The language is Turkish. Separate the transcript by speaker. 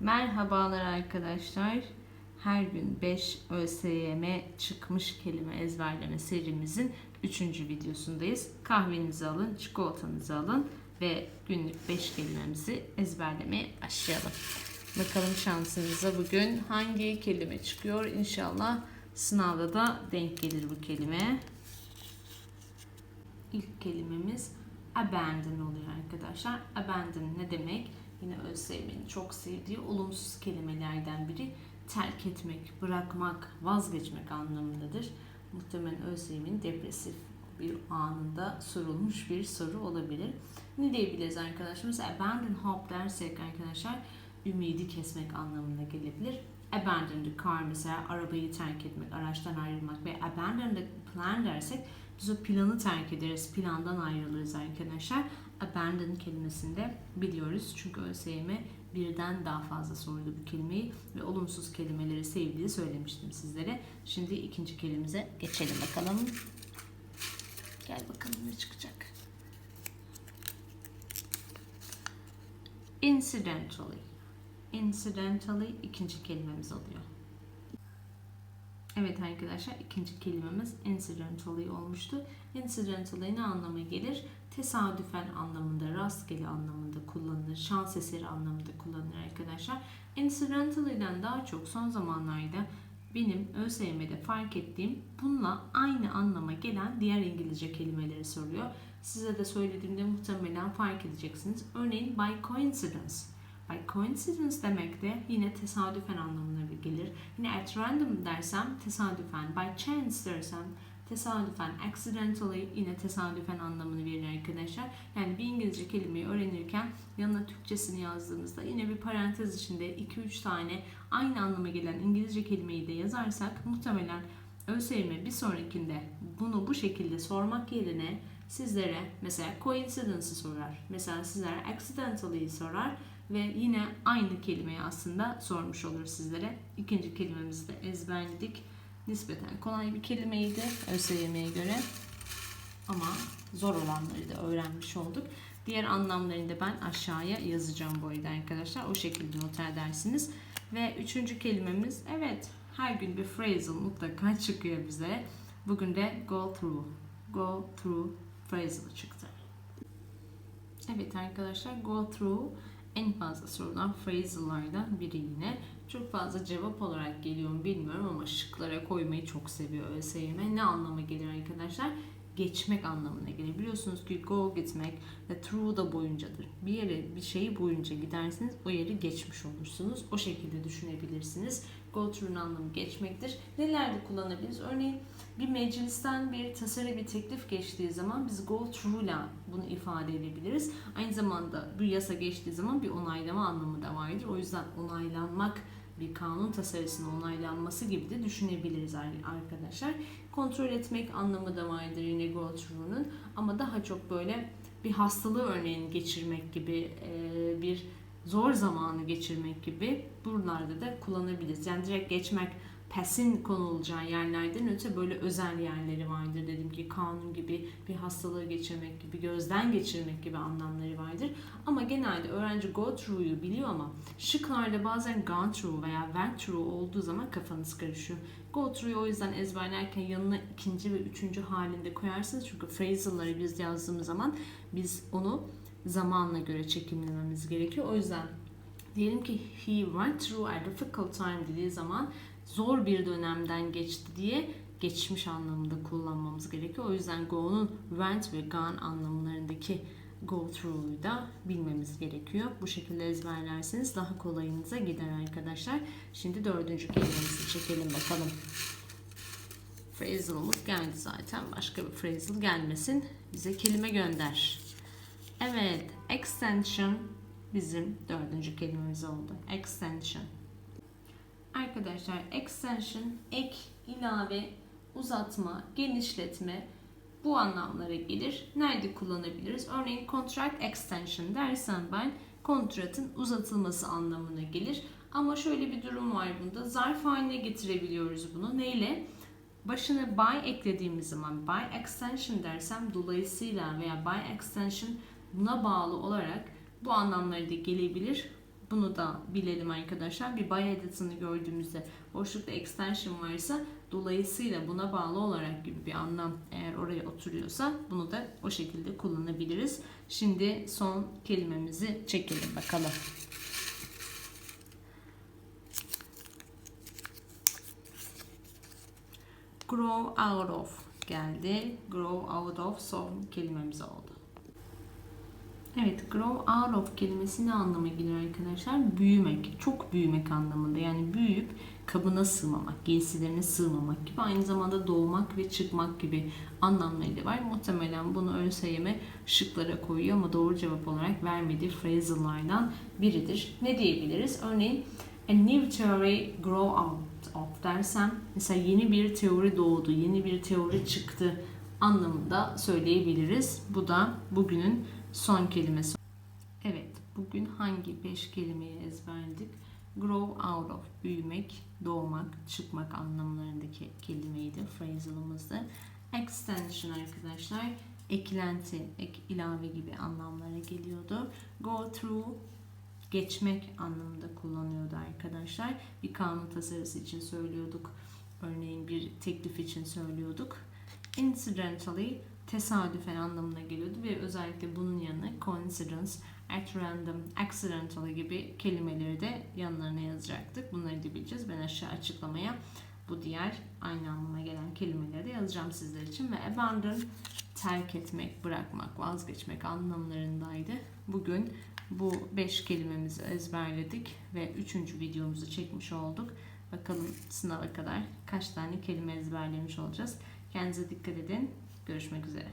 Speaker 1: Merhabalar arkadaşlar. Her gün 5 ÖSYM çıkmış kelime ezberleme serimizin 3. videosundayız. Kahvenizi alın, çikolatanızı alın ve günlük 5 kelimemizi ezberlemeye başlayalım. Bakalım şansınıza bugün hangi kelime çıkıyor? İnşallah sınavda da denk gelir bu kelime. İlk kelimemiz abandon oluyor arkadaşlar. Abandon ne demek? Yine ÖSYM'nin çok sevdiği olumsuz kelimelerden biri terk etmek, bırakmak, vazgeçmek anlamındadır. Muhtemelen ÖSYM'nin depresif bir anında sorulmuş bir soru olabilir. Ne diyebiliriz arkadaşlar? Mesela abandon hope dersek arkadaşlar ümidi kesmek anlamına gelebilir. Abandon the car mesela arabayı terk etmek, araçtan ayrılmak ve abandon the plan dersek biz o planı terk ederiz, plandan ayrılırız arkadaşlar. Abandon kelimesinde biliyoruz çünkü ÖSYM birden daha fazla sordu bu kelimeyi ve olumsuz kelimeleri sevdiği söylemiştim sizlere. Şimdi ikinci kelimemize geçelim bakalım. Gel bakalım ne çıkacak. Incidentally. Incidentally ikinci kelimemiz oluyor. Evet arkadaşlar ikinci kelimemiz incidentally olmuştu. Incidentally ne anlama gelir? Tesadüfen anlamında, rastgele anlamında kullanılır, şans eseri anlamında kullanılır arkadaşlar. Incidentally'den daha çok son zamanlarda benim ÖSYM'de fark ettiğim bununla aynı anlama gelen diğer İngilizce kelimeleri soruyor. Size de söylediğimde muhtemelen fark edeceksiniz. Örneğin by coincidence. By coincidence demek de yine tesadüfen anlamına gelir. Yine at random dersem tesadüfen, by chance dersem tesadüfen, accidentally yine tesadüfen anlamını verir arkadaşlar. Yani bir İngilizce kelimeyi öğrenirken yanına Türkçesini yazdığımızda yine bir parantez içinde 2-3 tane aynı anlama gelen İngilizce kelimeyi de yazarsak muhtemelen ÖSYM bir sonrakinde bunu bu şekilde sormak yerine sizlere mesela coincidence'ı sorar. Mesela sizlere accidentally'yi sorar ve yine aynı kelimeyi aslında sormuş olur sizlere. İkinci kelimemizi de ezberledik. Nispeten kolay bir kelimeydi ÖSYM'ye göre. Ama zor olanları da öğrenmiş olduk. Diğer anlamlarını da ben aşağıya yazacağım bu arada arkadaşlar. O şekilde not edersiniz. Ve üçüncü kelimemiz evet her gün bir phrasal mutlaka çıkıyor bize. Bugün de go through. Go through phrasal çıktı. Evet arkadaşlar go through en fazla sorulan phrasal'lardan biri yine. Çok fazla cevap olarak geliyor mu bilmiyorum ama şıklara koymayı çok seviyor ÖSYM. Ne anlama gelir arkadaşlar? Geçmek anlamına gelir. Biliyorsunuz ki go gitmek ve through da boyuncadır. Bir yere bir şeyi boyunca gidersiniz o yeri geçmiş olursunuz. O şekilde düşünebilirsiniz. Go through'un anlamı geçmektir. Nelerde kullanabiliriz? Örneğin bir meclisten bir tasarı bir teklif geçtiği zaman biz go through'la bunu ifade edebiliriz. Aynı zamanda bir yasa geçtiği zaman bir onaylama anlamı da vardır. O yüzden onaylanmak bir kanun tasarısının onaylanması gibi de düşünebiliriz arkadaşlar. Kontrol etmek anlamı da vardır yine go through'un ama daha çok böyle bir hastalığı örneğin geçirmek gibi bir zor zamanı geçirmek gibi buralarda da kullanabiliriz. Yani direkt geçmek PES'in konulacağı yerlerden öte böyle özel yerleri vardır. Dedim ki kanun gibi bir hastalığı geçirmek gibi, gözden geçirmek gibi anlamları vardır. Ama genelde öğrenci go through'yu biliyor ama şıklarda bazen gone through veya went through olduğu zaman kafanız karışıyor. Go through'yu o yüzden ezberlerken yanına ikinci ve üçüncü halinde koyarsınız. Çünkü phrasal'ları biz yazdığımız zaman biz onu zamanla göre çekimlememiz gerekiyor. O yüzden diyelim ki he went through a difficult time dediği zaman zor bir dönemden geçti diye geçmiş anlamında kullanmamız gerekiyor. O yüzden go'nun went ve gone anlamlarındaki go through'u da bilmemiz gerekiyor. Bu şekilde ezberlerseniz daha kolayınıza gider arkadaşlar. Şimdi dördüncü kelimemizi çekelim bakalım. Phrasal'ımız geldi zaten. Başka bir phrasal gelmesin. Bize kelime gönder. Evet, extension bizim dördüncü kelimemiz oldu. Extension. Arkadaşlar extension ek, ilave, uzatma, genişletme bu anlamlara gelir. Nerede kullanabiliriz? Örneğin contract extension dersen ben kontratın uzatılması anlamına gelir. Ama şöyle bir durum var bunda. Zarf haline getirebiliyoruz bunu. Neyle? Başına by eklediğimiz zaman by extension dersem dolayısıyla veya by extension buna bağlı olarak bu anlamları da gelebilir. Bunu da bilelim arkadaşlar. Bir by edatını gördüğümüzde boşlukta extension varsa dolayısıyla buna bağlı olarak gibi bir anlam eğer oraya oturuyorsa bunu da o şekilde kullanabiliriz. Şimdi son kelimemizi çekelim bakalım. Grow out of geldi. Grow out of son kelimemiz oldu. Evet, grow out of kelimesi ne anlama geliyor arkadaşlar? Büyümek, çok büyümek anlamında. Yani büyüyüp kabına sığmamak, giysilerine sığmamak gibi aynı zamanda doğmak ve çıkmak gibi anlamları da var. Muhtemelen bunu ÖSYM şıklara koyuyor ama doğru cevap olarak vermediği phrasal'lardan biridir. Ne diyebiliriz? Örneğin a new theory grow out of dersem mesela yeni bir teori doğdu, yeni bir teori çıktı anlamında söyleyebiliriz. Bu da bugünün son kelimesi. Evet, bugün hangi beş kelimeyi ezberledik? Grow out of, büyümek, doğmak, çıkmak anlamlarındaki kelimeydi, phrasal'ımızdı. Extension arkadaşlar, eklenti, ek, ilave gibi anlamlara geliyordu. Go through, geçmek anlamında kullanıyordu arkadaşlar. Bir kanun tasarısı için söylüyorduk. Örneğin bir teklif için söylüyorduk. Incidentally, tesadüfen anlamına geliyordu ve özellikle bunun yanına coincidence, at random, accidentally gibi kelimeleri de yanlarına yazacaktık. Bunları da bileceğiz. Ben aşağı açıklamaya bu diğer aynı anlama gelen kelimeleri de yazacağım sizler için. Ve abandon, terk etmek, bırakmak, vazgeçmek anlamlarındaydı. Bugün bu 5 kelimemizi ezberledik ve 3. videomuzu çekmiş olduk. Bakalım sınava kadar kaç tane kelime ezberlemiş olacağız. Kendinize dikkat edin. Görüşmek üzere.